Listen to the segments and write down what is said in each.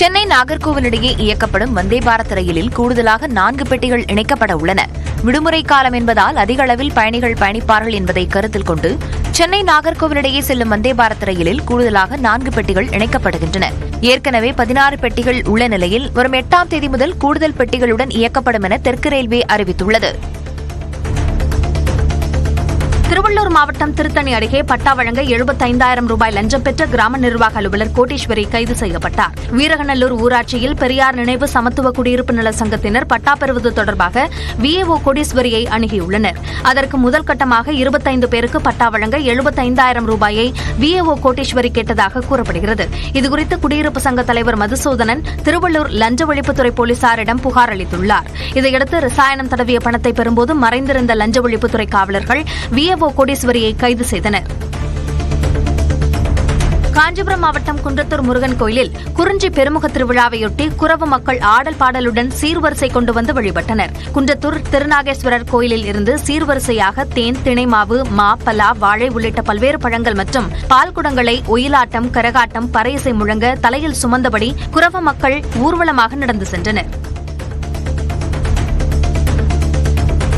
சென்னை நாகர்கோவில் இடையே இயக்கப்படும் வந்தே பாரத் ரயிலில் கூடுதலாக நான்கு பெட்டிகள் இணைக்கப்பட உள்ளன. விடுமுறை காலம் என்பதால் அதிக அளவில் பயணிகள் பயணிப்பார்கள் என்பதை கருத்தில் கொண்டு சென்னை நாகர்கோவில் இடையே செல்லும் வந்தே பாரத் ரயிலில் கூடுதலாக நான்கு பெட்டிகள் இணைக்கப்படுகின்றன. ஏற்கனவே பதினாறு பெட்டிகள் உள்ள நிலையில் வரும் எட்டாம் தேதி முதல் கூடுதல் பெட்டிகளுடன் இயக்கப்படும் என தெற்கு ரயில்வே அறிவித்துள்ளது. திருவள்ளூர் மாவட்டம் திருத்தணி அருகே பட்டா வழங்க எழுபத்தைந்தாயிரம் ரூபாய் லஞ்சம் பெற்ற கிராம நிர்வாக அலுவலர் கோட்டீஸ்வரி கைது செய்யப்பட்டார். வீரகநல்லூர் ஊராட்சியில் பெரியார் நினைவு சமத்துவ குடியிருப்பு நல சங்கத்தினர் பட்டா பெறுவது தொடர்பாக விஏஓ கோடீஸ்வரியை அணுகியுள்ளனர். அதற்கு முதல் கட்டமாக இருபத்தைந்து பேருக்கு பட்டா வழங்க எழுபத்தைந்தாயிரம் ரூபாயை விஏஓ கோட்டீஸ்வரி கேட்டதாக கூறப்படுகிறது. இதுகுறித்து குடியிருப்பு சங்க தலைவர் மதுசூதனன் திருவள்ளூர் லஞ்ச ஒழிப்புத்துறை போலீசாரிடம் புகார் அளித்துள்ளார். இதையடுத்து ரசாயனம் தடவிய பணத்தை பெறும்போது மறைந்திருந்த லஞ்ச ஒழிப்புத்துறை காவலர்கள் விஏஓ கோடீஸ்வரியை கைது செய்தனர். காஞ்சிபுரம் மாவட்டம் குன்றத்தூர் முருகன் கோயிலில் குறிஞ்சி பெருமுக திருவிழாவையொட்டி குறவு மக்கள் ஆடல் பாடலுடன் சீர்வரிசை கொண்டு வந்து வழிபட்டனர். குன்றத்தூர் திருநாகேஸ்வரர் கோயிலில் இருந்து சீர்வரிசையாக தேன் திணைமாவு மா பலா வாழை உள்ளிட்ட பல்வேறு பழங்கள் மற்றும் பால் குடங்களை ஒயிலாட்டம் கரகாட்டம் பறையிசை முழங்க தலையில் சுமந்தபடி குறவ மக்கள் ஊர்வலமாக நடந்து சென்றனர்.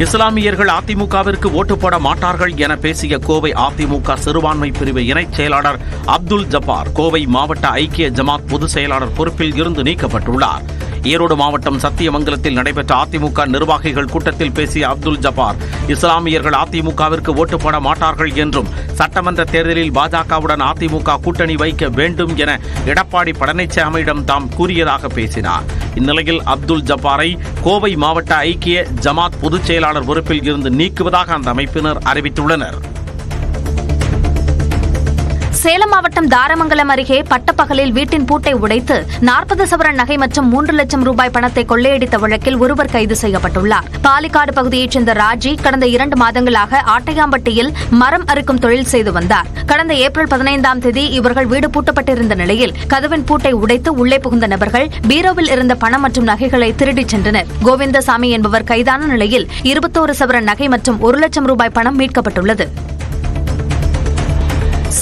இஸ்லாமியர்கள் அதிமுகவிற்கு ஓட்டு போட மாட்டார்கள் என பேசிய கோவை அதிமுக சிறுபான்மை பிரிவு இணைச் செயலாளர் அப்துல் ஜப்பார் கோவை மாவட்ட ஐக்கிய ஜமாத் பொதுச் செயலாளர் பொறுப்பில் இருந்து நீக்கப்பட்டுள்ளார். ஈரோடு மாவட்டம் சத்தியமங்கலத்தில் நடைபெற்ற அதிமுக நிர்வாகிகள் கூட்டத்தில் பேசிய அப்துல் ஜபார் இஸ்லாமியர்கள் அதிமுகவிற்கு ஓட்டு போட மாட்டார்கள் என்றும் சட்டமன்ற தேர்தலில் பாஜகவுடன் அதிமுக கூட்டணி வைக்க வேண்டும் என எடப்பாடி பழனிசாமியிடம் தாம் கூறியதாக பேசினார். இந்நிலையில் அப்துல் ஜப்பாரை கோவை மாவட்ட ஐக்கிய ஜமாத் பொதுச் செயலாளர் பொறுப்பில் இருந்து நீக்குவதாக அந்த அமைப்பினர் அறிவித்துள்ளனர். சேலம் மாவட்டம் தாரமங்கலம் அருகே பட்டப்பகலில் வீட்டின் பூட்டை உடைத்து நாற்பது சவரன் நகை மற்றும் மூன்று லட்சம் ரூபாய் பணத்தை கொள்ளையடித்த வழக்கில் ஒருவர் கைது செய்யப்பட்டுள்ளார். பாலிக்காடு பகுதியைச் சேர்ந்த ராஜி கடந்த இரண்டு மாதங்களாக ஆட்டையாம்பட்டியில் மரம் அறுக்கும் தொழில் செய்து வந்தார். கடந்த ஏப்ரல் பதினைந்தாம் தேதி இவர்கள் வீடு பூட்டப்பட்டிருந்த நிலையில் கதவின் பூட்டை உடைத்து உள்ளே புகுந்த நபர்கள் பீரோவில் இருந்த பணம் மற்றும் நகைகளை திருடிச் சென்றனர். கோவிந்தசாமி என்பவர் கைதான நிலையில் இருபத்தோரு சவரன் நகை மற்றும் ஒரு லட்சம் ரூபாய் பணம் மீட்கப்பட்டுள்ளது.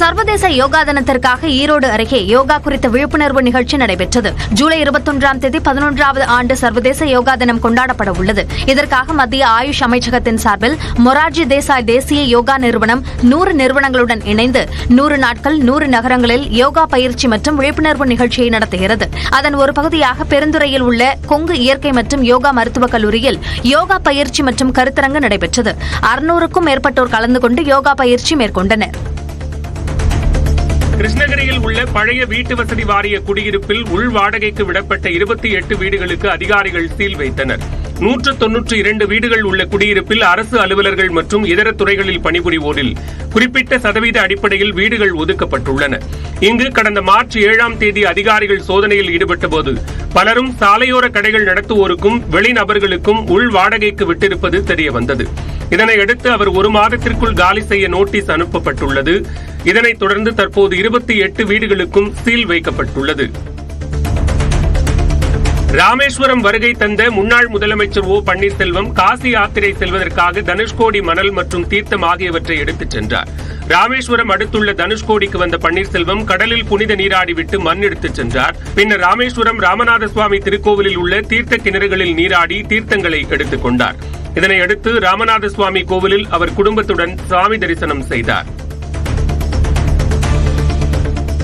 சர்வதேச யோகா தினத்திற்காக ஈரோடு அருகே யோகா குறித்த விழிப்புணர்வு நிகழ்ச்சி நடைபெற்றது. ஜூலை இருபத்தொன்றாம் தேதி பதினொன்றாவது ஆண்டு சர்வதேச யோகா தினம் கொண்டாடப்பட உள்ளது. இதற்காக மத்திய ஆயுஷ் அமைச்சகத்தின் சார்பில் மொரார்ஜி தேசாய் தேசிய யோகா நிறுவனம் நூறு நிறுவனங்களுடன் இணைந்து நூறு நாட்கள் நூறு நகரங்களில் யோகா பயிற்சி மற்றும் விழிப்புணர்வு நிகழ்ச்சியை நடத்துகிறது. அதன் ஒரு பகுதியாக பெருந்துறையில் உள்ள கொங்கு இயற்கை மற்றும் யோகா மருத்துவக் கல்லூரியில் யோகா பயிற்சி மற்றும் கருத்தரங்கு நடைபெற்றது. அறுநூறுக்கும் மேற்பட்டோர் கலந்து கொண்டு யோகா பயிற்சி மேற்கொண்டனர். கிருஷ்ணகிரியில் உள்ள பழைய வீட்டு வசதி வாரிய குடியிருப்பில் உள் வாடகைக்கு விடப்பட்ட இருபத்தி எட்டு வீடுகளுக்கு அதிகாரிகள் சீல் வைத்தனர். நூற்று தொன்னூற்றி இரண்டு வீடுகள் உள்ள குடியிருப்பில் அரசு அலுவலர்கள் மற்றும் இதர துறைகளில் பணிபுரிவோரில் குறிப்பிட்ட சதவீத அடிப்படையில் வீடுகள் ஒதுக்கப்பட்டுள்ளன. இங்கு கடந்த மார்ச் ஏழாம் தேதி அதிகாரிகள் சோதனையில் ஈடுபட்டபோது பலரும் சாலையோர கடைகள் நடத்துவோருக்கும் வெளிநபர்களுக்கும் உள் வாடகைக்கு விட்டிருப்பது தெரியவந்தது. இதனையடுத்து அவர் ஒரு மாதத்திற்குள் காலி செய்ய நோட்டீஸ் அனுப்பப்பட்டுள்ளது. இதனைத் தொடர்ந்து தற்போது இருபத்தி எட்டு வீடுகளுக்கும் சீல் வைக்கப்பட்டுள்ளது. ராமேஸ்வரம் வருகை தந்த முன்னாள் முதலமைச்சர் ஓ பன்னீர்செல்வம் காசி யாத்திரை செல்வதற்காக தனுஷ்கோடி மணல் மற்றும் தீர்த்தம் ஆகியவற்றை எடுத்துச் சென்றார். ராமேஸ்வரம் அடுத்துள்ள தனுஷ்கோடிக்கு வந்த பன்னீர்செல்வம் கடலில் புனித நீராடிவிட்டு மண் எடுத்துச் சென்றார். பின்னர் ராமேஸ்வரம் ராமநாத சுவாமி திருக்கோவிலில் உள்ள தீர்த்த கிணறுகளில் நீராடி தீர்த்தங்களை எடுத்துக் கொண்டார். இதனையடுத்து ராமநாத சுவாமி கோவிலில் அவர் குடும்பத்துடன் சுவாமி தரிசனம் செய்தார்.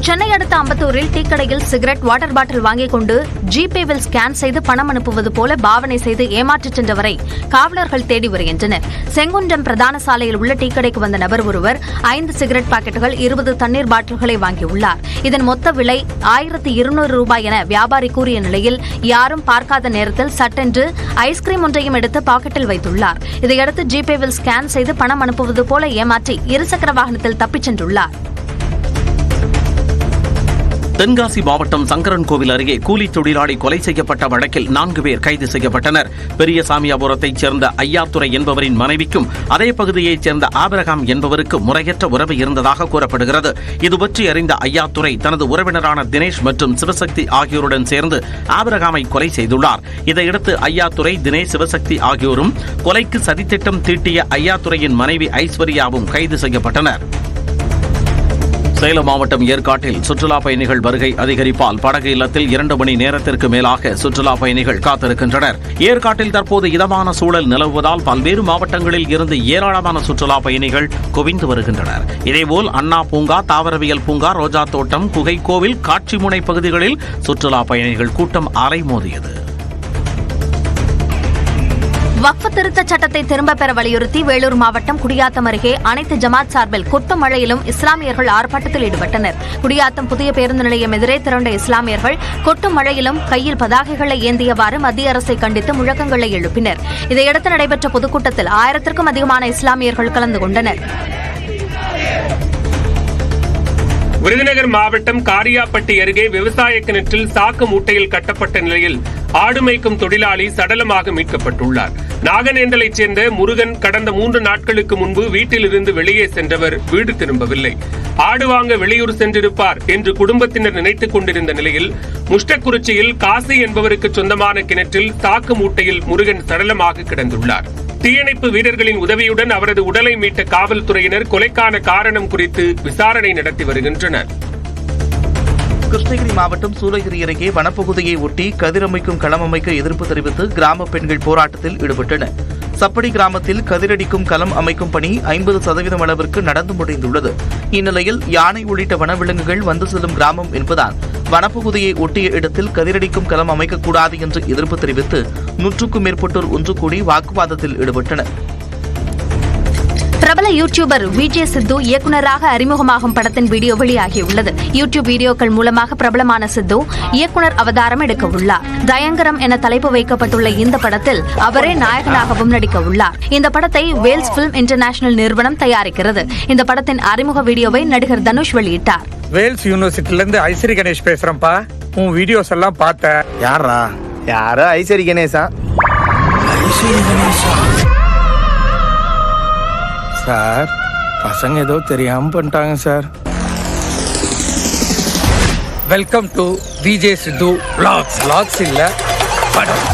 சென்னை அடுத்த அம்பத்தூரில் டீ கடையில் சிகரெட் வாட்டர் பாட்டில் வாங்கிக் கொண்டு ஜிபேவில் ஸ்கேன் செய்து பணம் அனுப்புவது போல பாவனை செய்து ஏமாற்றிச் சென்றவரை காவலர்கள் தேடி வருகின்றனர். செங்குன்றம் பிரதான சாலையில் உள்ள டீ கடைக்கு வந்த நபர் ஒருவர் ஐந்து சிகரெட் பாக்கெட்டுகள் இருபது தண்ணீர் பாட்டில்களை வாங்கியுள்ளார். இதன் மொத்த விலை ஆயிரத்தி இருநூறு ரூபாய் என வியாபாரி கூறிய நிலையில் யாரும் பார்க்காத நேரத்தில் சட்டென்று ஐஸ்கிரீம் ஒன்றையும் எடுத்து பாக்கெட்டில் வைத்துள்ளார். இதையடுத்து ஜிபேவில் ஸ்கேன் செய்து பணம் அனுப்புவது போல ஏமாற்றி இருசக்கர வாகனத்தில் தப்பிச் சென்றுள்ளார். தென்காசி மாவட்டம் சங்கரன் கோவில் அருகே கூலி தொழிலாளி கொலை செய்யப்பட்ட வழக்கில் நான்கு பேர் கைது செய்யப்பட்டனர். பெரியசாமியாபுரத்தைச் சேர்ந்த ஐயாத்துறை என்பவரின் மனைவிக்கும் அதே பகுதியைச் சேர்ந்த ஆபிரகாம் என்பவருக்கு முறையற்ற உறவு இருந்ததாக கூறப்படுகிறது. இதுபற்றி அறிந்த ஐயாத்துறை தனது உறவினரான தினேஷ் மற்றும் சிவசக்தி ஆகியோருடன் சேர்ந்து ஆபிரகாமை கொலை செய்துள்ளார். இதையடுத்து ஐயாத்துறை தினேஷ் சிவசக்தி ஆகியோரும் கொலைக்கு சதித்திட்டம் தீட்டிய ஐயாத்துறையின் மனைவி ஐஸ்வர்யாவும் கைது செய்யப்பட்டனர். சேலம் மாவட்டம் ஏற்காட்டில் சுற்றுலா பயணிகள் வருகை அதிகரிப்பால் படகு இல்லத்தில் இரண்டு மணி நேரத்திற்கு மேலாக சுற்றுலா பயணிகள் காத்திருக்கின்றனர். ஏற்காட்டில் தற்போது இதமான சூழல் நிலவுவதால் பல்வேறு மாவட்டங்களில் இருந்து ஏராளமான சுற்றுலா பயணிகள் குவிந்து வருகின்றனர். இதேபோல் அண்ணா பூங்கா தாவரவியல் பூங்கா ரோஜா தோட்டம் குகை கோவில் காட்சிமுனை பகுதிகளில் சுற்றுலா பயணிகள் கூட்டம் அலைமோதியது. வக்ஃப் திருத்த சட்டத்தை திரும்பப் பெற வலியுறுத்தி வேலூர் மாவட்டம் குடியாத்தம் அருகே அனைத்து ஜமாத் சார்பில் கொட்டும் மழையிலும் இஸ்லாமியர்கள் ஆர்ப்பாட்டத்தில் ஈடுபட்டனர். குடியாத்தம் புதிய பேருந்து நிலையம் எதிரே திரண்ட இஸ்லாமியர்கள் கொட்டும் மழையிலும் கையில் பதாகைகளை ஏந்தியவாறு மத்திய அரசை கண்டித்து முழக்கங்களை எழுப்பினர். இதையடுத்து நடைபெற்ற பொதுக்கூட்டத்தில் ஆயிரத்திற்கும் அதிகமான இஸ்லாமியர்கள் கலந்து கொண்டனர். விருதுநகர் மாவட்டம் காரியாப்பட்டி அருகே விவசாய கிணற்றில் சாக்கு மூட்டையில் கட்டப்பட்ட நிலையில் ஆடு மேய்க்கும் தொழிலாளி சடலமாக மீட்கப்பட்டுள்ளார். நாகநேந்தலைச் சேர்ந்த முருகன் கடந்த மூன்று நாட்களுக்கு முன்பு வீட்டிலிருந்து வெளியே சென்றவர் வீடு திரும்பவில்லை. ஆடு வாங்க வெளியூர் சென்றிருப்பார் என்று குடும்பத்தினர் நினைத்துக் கொண்டிருந்த நிலையில் முஷ்டக்குறிச்சியில் காசி என்பவருக்கு சொந்தமான கிணற்றில் தாக்கு மூட்டையில் முருகன் சடலமாக கிடந்துள்ளார். தீயணைப்பு வீரர்களின் உதவியுடன் அவரது உடலை மீட்ட காவல்துறையினர் கொலைக்கான காரணம் குறித்து விசாரணை நடத்தி வருகின்றனர். கிருஷ்ணகிரி மாவட்டம் சூளகிரி அருகே வனப்பகுதியை ஒட்டி கதிரமைக்கும் களம் அமைக்க எதிர்ப்பு தெரிவித்து கிராம பெண்கள் போராட்டத்தில் ஈடுபட்டனர். சப்படி கிராமத்தில் கதிரடிக்கும் களம் அமைக்கும் பணி ஐம்பது சதவீதம் அளவிற்கு நடந்து முடிந்துள்ளது. இந்நிலையில் யானை உள்ளிட்ட வனவிலங்குகள் வந்து செல்லும் கிராமம் என்பதால் வனப்பகுதியை ஒட்டிய இடத்தில் கதிரடிக்கும் களம் அமைக்கக்கூடாது என்று எதிர்ப்பு தெரிவித்து நூற்றுக்கும் மேற்பட்டோர் ஒன்று கூடி வாக்குவாதத்தில் ஈடுபட்டனர். பிரபல யூடியூபர் விஜே சித்து இயக்குனராக அறிமுகமாகும் படத்தின் வீடியோ வெளியாகியுள்ளது. யூடியூப் வீடியோக்கள் மூலமாக பிரபலமான சித்து இயக்குனர் அவதாரம் எடுக்க உள்ளார். தயங்கரம் என தலைப்பு வைக்கப்பட்டுள்ள இந்த படத்தில் அவரே நாயகனாகவும் நடிக்க உள்ளார். இந்த படத்தை வேல்ஸ் பிலிம் இன்டர்நேஷனல் நிறுவனம் தயாரிக்கிறது. இந்த படத்தின் அறிமுக வீடியோவை நடிகர் தனுஷ் வெளியிட்டார். வேல்ஸ் யூனிவர்சிட்டில இருந்து ஐஸ்வரி கணேஷ் பேசுறேன்ப்பா. உன் வீடியோஸ் எல்லாம் பார்த்தேன் யாரா? யாரோ ஐசரி கணேசா சார் பசங்க ஏதோ தெரியாம பண்ணிட்டாங்க sir. Welcome to VJ Siddhu vlogs. Vlogs இல்ல படம்.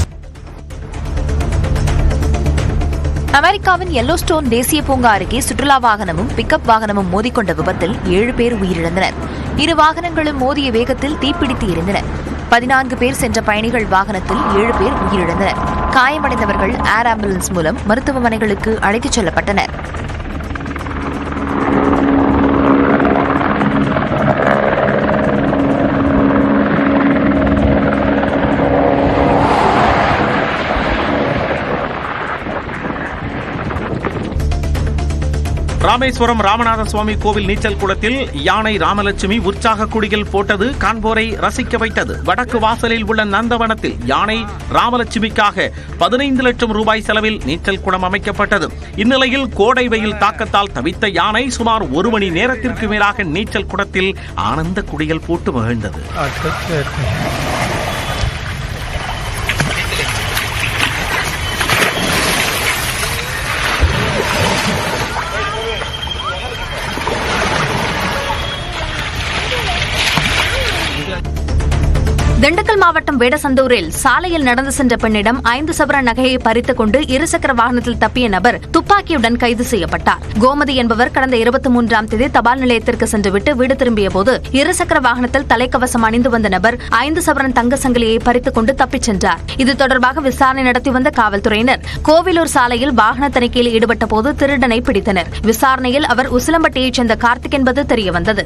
அமெரிக்காவின் எல்லோஸ்டோன் தேசிய பூங்கா அருகே சுற்றுலா வாகனமும் பிக்கப் வாகனமும் மோதிக்கொண்ட விபத்தில் ஏழு பேர் உயிரிழந்தனர். இரு வாகனங்களும் மோதிய வேகத்தில் தீப்பிடித்து எரிந்தன. பதினான்கு பேர் சென்ற பயணிகள் வாகனத்தில் ஏழு பேர் உயிரிழந்தனர். காயமடைந்தவர்கள் ஏர் ஆம்புலன்ஸ் மூலம் மருத்துவமனைகளுக்கு அழைத்துச் செல்லப்பட்டனர். ராமேஸ்வரம் ராமநாத சுவாமி கோவில் நீச்சல் குளத்தில் யானை ராமலட்சுமி உற்சாக குடியில் போட்டது காண்போரை ரசிக்க வைத்தது. வடக்கு வாசலில் உள்ள நந்தவனத்தில் யானை ராமலட்சுமிக்காக பதினைந்து லட்சம் ரூபாய் செலவில் நீச்சல் குளம் அமைக்கப்பட்டது. இந்நிலையில் கோடை வெயில் தாக்கத்தால் தவித்த யானை சுமார் ஒரு மணி நேரத்திற்கு மேலாக நீச்சல் குளத்தில் ஆனந்த குடிகள் போட்டு மகிழ்ந்தது. திண்டுக்கல் மாவட்டம் வேடசந்தூரில் சாலையில் நடந்து சென்ற பெண்ணிடம் ஐந்து சவர நகையை பறித்துக் கொண்டு இருசக்கர வாகனத்தில் தப்பிய நபர் துப்பாக்கியுடன் கைது செய்யப்பட்டார். கோமதி என்பவர் கடந்த இருபத்தி மூன்றாம் தேதி தபால் நிலையத்திற்கு சென்றுவிட்டு வீடு திரும்பிய போது இருசக்கர வாகனத்தில் தலைக்கவசம் அணிந்து வந்த நபர் ஐந்து சவரன் தங்க சங்கிலியை பறித்துக் கொண்டு தப்பிச் சென்றார். இது தொடர்பாக விசாரணை நடத்தி வந்த காவல்துறையினர் கோவிலூர் சாலையில் வாகன தணிக்கையில் ஈடுபட்ட போது திருடனை பிடித்தனர். விசாரணையில் அவர் உசிலம்பட்டியைச் சேர்ந்த கார்த்திக் என்பது தெரியவந்தது.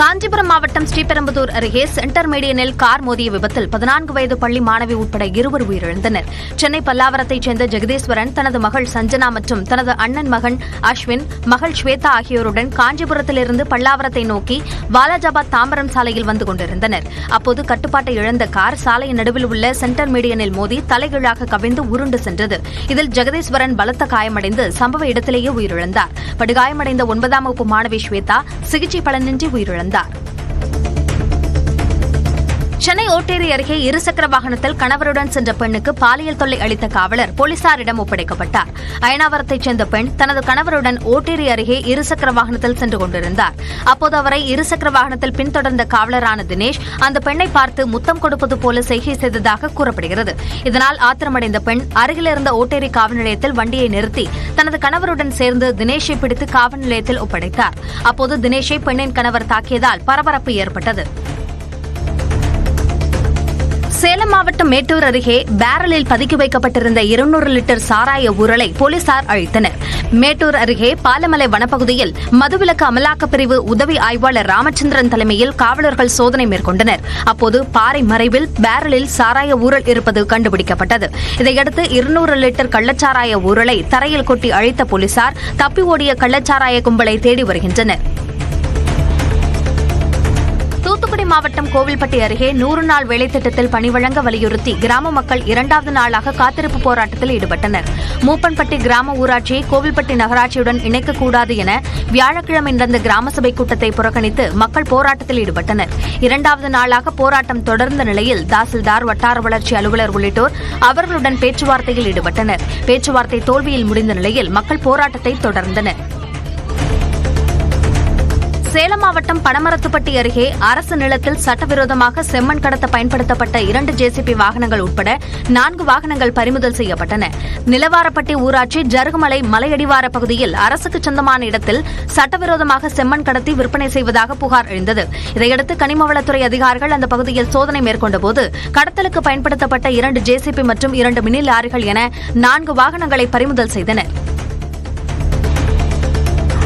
காஞ்சிபுரம் மாவட்டம் ஸ்ரீபெரும்புதூர் அருகே சென்டர் மீடியனில் கார் மோதிய விபத்தில் பதினான்கு வயது பள்ளி மாணவி உட்பட இருவர் உயிரிழந்தனர். சென்னை பல்லாவரத்தைச் சேர்ந்த ஜெகதீஸ்வரன் தனது மகள் சஞ்சனா மற்றும் தனது அண்ணன் மகன் அஸ்வின் மகள் ஸ்வேதா ஆகியோருடன் காஞ்சிபுரத்திலிருந்து பல்லாவரத்தை நோக்கி வாலாஜாபாத் தாம்பரம் சாலையில் வந்து கொண்டிருந்தனர். அப்போது கட்டுப்பாட்டை இழந்த கார் சாலையின் நடுவில் உள்ள சென்டர் மீடியனில் மோதி தலைகீழாக கவிழ்ந்து உருண்டு சென்றது. இதில் ஜெகதீஸ்வரன் பலத்த காயமடைந்து சம்பவ இடத்திலேயே உயிரிழந்தார். படுகாயமடைந்த ஒன்பதாம் வகுப்பு மாணவி ஸ்வேதா சிகிச்சை பலனின்றி உயிரிழந்தார். 您的。சென்னை ஓட்டேரி அருகே இருசக்கர வாகனத்தில் கணவருடன் சென்ற பெண்ணுக்கு பாலியல் தொல்லை அளித்த காவலர் போலீசாரிடம் ஒப்படைக்கப்பட்டார். அயனாவரத்தைச் சேர்ந்த பெண் தனது கணவருடன் ஓட்டேரி அருகே இருசக்கர வாகனத்தில் சென்று கொண்டிருந்தார். அப்போது அவரை இருசக்கர வாகனத்தில் பின்தொடர்ந்த காவலரான தினேஷ் அந்த பெண்ணை பார்த்து முத்தம் கொடுப்பது போல செய்கை செய்ததாக கூறப்படுகிறது. இதனால் ஆத்திரமடைந்த பெண் அருகில் இருந்த ஓட்டேரி காவல் நிலையத்தில் வண்டியை நிறுத்தி தனது கணவருடன் சேர்ந்து தினேஷை பிடித்து காவல் நிலையத்தில் ஒப்படைத்தார். அப்போது தினேஷை பெண்ணின் கணவர் தாக்கியதால் பரபரப்பு ஏற்பட்டது. சேலம் மாவட்டம் மேட்டூர் அருகே பேரலில் பதுக்கி வைக்கப்பட்டிருந்த இருநூறு லிட்டர் சாராய ஊரலை போலீசார் அழித்தனர். மேட்டூர் அருகே பாலமலை வனப்பகுதியில் மதுவிலக்கு அமலாக்கப் பிரிவு உதவி ஆய்வாளர் ராமச்சந்திரன் தலைமையில் காவலர்கள் சோதனை மேற்கொண்டனர். அப்போது பாறை மறைவில் பேரலில் சாராய ஊரல் இருப்பது கண்டுபிடிக்கப்பட்டது. இதையடுத்து இருநூறு லிட்டர் கள்ளச்சாராய ஊரலை தரையில் கொட்டி அழித்த போலீசார் தப்பி ஓடிய கள்ளச்சாராய கும்பலை தேடி வருகின்றனர். மாவட்டம் கோவில்பட்டி அருகே நூறு நாள் வேலை திட்டத்தில் பணி வழங்க வலியுறுத்தி கிராம மக்கள் இரண்டாவது நாளாக காத்திருப்பு போராட்டத்தில் ஈடுபட்டனர். மூப்பன்பட்டி கிராம ஊராட்சியை கோவில்பட்டி நகராட்சியுடன் இணைக்கக்கூடாது என வியாழக்கிழமை நடந்த கிராம சபை கூட்டத்தை புறக்கணித்து மக்கள் போராட்டத்தில் ஈடுபட்டனர். இரண்டாவது நாளாக போராட்டம் தொடர்ந்த நிலையில் தாசில்தார் வட்டார வளர்ச்சி அலுவலர் உள்ளிட்டோர் அவர்களுடன் பேச்சுவார்த்தையில் ஈடுபட்டனர். பேச்சுவார்த்தை தோல்வியில் முடிந்த நிலையில் மக்கள் போராட்டத்தை தொடர்ந்தனர். சேலம் மாவட்டம் பனமரத்துப்பட்டி அருகே அரசு நிலத்தில் சட்டவிரோதமாக செம்மண் கடத்த பயன்படுத்தப்பட்ட இரண்டு ஜேசிபி வாகனங்கள் உட்பட நான்கு வாகனங்கள் பறிமுதல் செய்யப்பட்டன. நிலவாரப்பட்டி ஊராட்சி ஜருகுமலை மலையடிவார பகுதியில் அரசுக்கு சொந்தமான இடத்தில் சட்டவிரோதமாக செம்மண் கடத்தி விற்பனை செய்வதாக புகார் எழுந்தது. இதையடுத்து கனிமவளத்துறை அதிகாரிகள் அந்த பகுதியில் சோதனை மேற்கொண்டபோது கடத்தலுக்கு பயன்படுத்தப்பட்ட இரண்டு ஜேசிபி மற்றும் இரண்டு மினி லாரிகள் என நான்கு வாகனங்களை பறிமுதல் செய்தனா்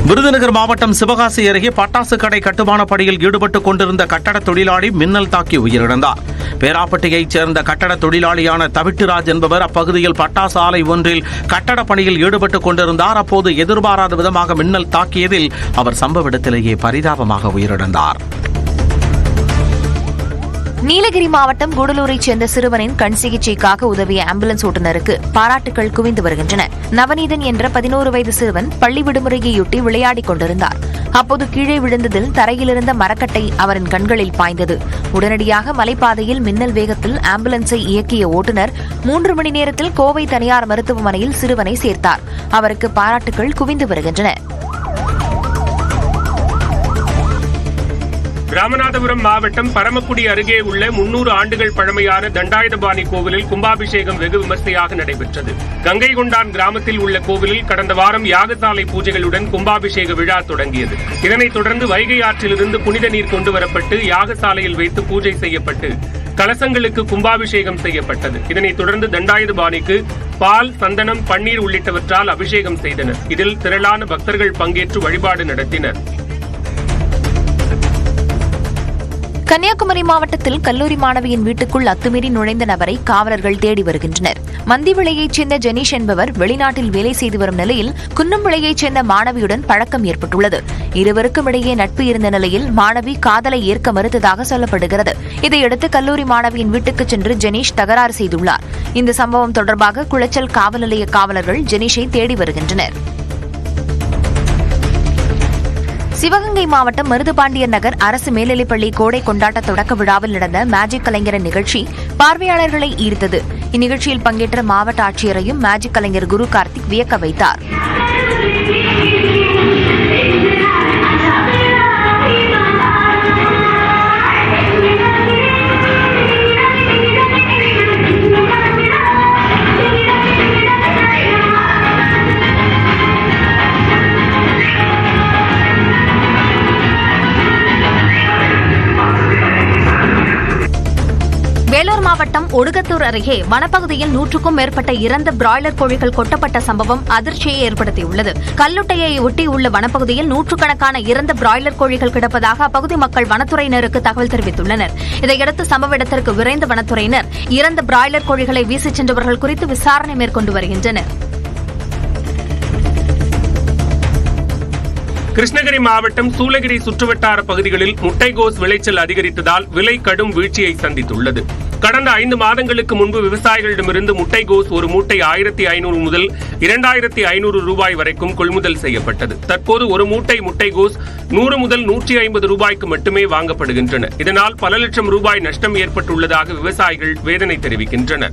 விருதுநகர் மாவட்டம் சிவகாசி அருகே பட்டாசு கடை கட்டுமான பணியில் ஈடுபட்டுக் கொண்டிருந்த கட்டட தொழிலாளி மின்னல் தாக்கி உயிரிழந்தார். பேராப்பட்டியைச் சேர்ந்த கட்டட தொழிலாளியான தவிட்டுராஜ் என்பவர் அப்பகுதியில் பட்டாசு ஆலை ஒன்றில் கட்டட பணியில் ஈடுபட்டுக் கொண்டிருந்தார். அப்போது எதிர்பாராத விதமாக மின்னல் தாக்கியதில் அவர் சம்பவ இடத்திலேயே பரிதாபமாக உயிரிழந்தார். நீலகிரி மாவட்டம் கூடலூரைச் சேர்ந்த சிறுவனின் கண் சிகிச்சைக்காக உதவிய ஆம்புலன்ஸ் ஓட்டுநருக்கு பாராட்டுகள் குவிந்து வருகின்றன. நவநீதன் என்ற பதினோரு வயது சிறுவன் பள்ளி விடுமுறையையொட்டி விளையாடிக் கொண்டிருந்தார். அப்போது கீழே விழுந்ததில் தரையிலிருந்த மரக்கட்டை அவரின் கண்களில் பாய்ந்தது. உடனடியாக மலைப்பாதையில் மின்னல் வேகத்தில் ஆம்புலன்ஸை இயக்கிய ஓட்டுநர் மூன்று மணி நேரத்தில் கோவை தனியார் மருத்துவமனையில் சிறுவனை சேர்த்தார். அவருக்கு பாராட்டுகள் குவிந்து வருகின்றன. ராமநாதபுரம் மாவட்டம் பரமக்குடி அருகே உள்ள முன்னூறு ஆண்டுகள் பழமையான தண்டாயுதபாணி கோவிலில் கும்பாபிஷேகம் வெகு விமர்சையாக நடைபெற்றது. கங்கை கொண்டான் கிராமத்தில் உள்ள கோவிலில் கடந்த வாரம் யாகசாலை பூஜைகளுடன் கும்பாபிஷேக விழா தொடங்கியது. இதனைத் தொடர்ந்து வைகை ஆற்றிலிருந்து புனித நீர் கொண்டு வரப்பட்டு யாகசாலையில் வைத்து பூஜை செய்யப்பட்டு கலசங்களுக்கு கும்பாபிஷேகம் செய்யப்பட்டது. இதனைத் தொடர்ந்து தண்டாயுதபாணிக்கு பால் சந்தனம் பன்னீர் உள்ளிட்டவற்றால் அபிஷேகம் செய்தனர். இதில் திரளான பக்தர்கள் பங்கேற்று வழிபாடு நடத்தினர். கன்னியாகுமரி மாவட்டத்தில் கல்லூரி மாணவியின் வீட்டுக்குள் அத்துமீறி நுழைந்த நபரை காவலர்கள் தேடி வருகின்றனர். மந்திவிளையைச் சேர்ந்த ஜெனீஷ் என்பவர் வெளிநாட்டில் வேலை செய்து வரும் நிலையில் குன்னம்விளையைச் சேர்ந்த மாணவியுடன் பழக்கம் ஏற்பட்டுள்ளது. இருவருக்கும் இடையே நட்பு இருந்த நிலையில் மாணவி காதலை ஏற்க மறுத்ததாக சொல்லப்படுகிறது. இதையடுத்து கல்லூரி மாணவியின் வீட்டுக்கு சென்று ஜெனீஷ் தகராறு செய்துள்ளார். இந்த சம்பவம் தொடர்பாக குளச்சல் காவல் நிலைய காவலர்கள் ஜெனீஷை தேடி வருகின்றனர். சிவகங்கை மாவட்டம் மருதுபாண்டியர் நகர் அரசு மேல்நிலைப்பள்ளி கோடை கொண்டாட்ட தொடக்க விழாவில் நடந்த மேஜிக் கலைஞர் நிகழ்ச்சி பார்வையாளர்களை ஈர்த்தது. இந்நிகழ்ச்சியில் பங்கேற்ற மாவட்ட ஆட்சியரையும் மேஜிக் கலைஞர் குரு கார்த்திக் வியக்க வைத்தார். வேலூர் மாவட்டம் ஒடுகத்தூர் அருகே வனப்பகுதியில் நூற்றுக்கும் மேற்பட்ட இறந்த பிராய்லர் கோழிகள் கொட்டப்பட்ட சம்பவம் அதிர்ச்சியை ஏற்படுத்தியுள்ளது. கல்லுட்டையை ஒட்டி உள்ள வனப்பகுதியில் நூற்றுக்கணக்கான இறந்த பிராய்லர் கோழிகள் கிடப்பதாக அப்பகுதி மக்கள் வனத்துறையினருக்கு தகவல் தெரிவித்துள்ளனர். இதையடுத்து சம்பவ இடத்திற்கு விரைந்த வனத்துறையினர் இறந்த பிராய்லர் கோழிகளை வீசிச் சென்றவர்கள் குறித்து விசாரணை மேற்கொண்டு வருகின்றனர். கிருஷ்ணகிரி மாவட்டம் சூளகிரி சுற்றுவட்டார பகுதிகளில் முட்டைகோஸ் விளைச்சல் அதிகரித்ததால் விலை கடும் வீழ்ச்சியை சந்தித்துள்ளது. கடந்த ஐந்து மாதங்களுக்கு முன்பு விவசாயிகளிடமிருந்து முட்டைகோஸ் ஒரு மூட்டை ஆயிரத்தி ஐநூறு முதல் இரண்டாயிரத்தி ஐநூறு ரூபாய் வரைக்கும் கொள்முதல் செய்யப்பட்டது. தற்போது ஒரு மூட்டை முட்டைகோஸ் நூறு முதல் நூற்றி ஐம்பது ரூபாய்க்கு மட்டுமே வாங்கப்படுகின்றன. இதனால் பல லட்சம் ரூபாய் நஷ்டம் ஏற்பட்டுள்ளதாக விவசாயிகள் வேதனை தெரிவிக்கின்றனர்.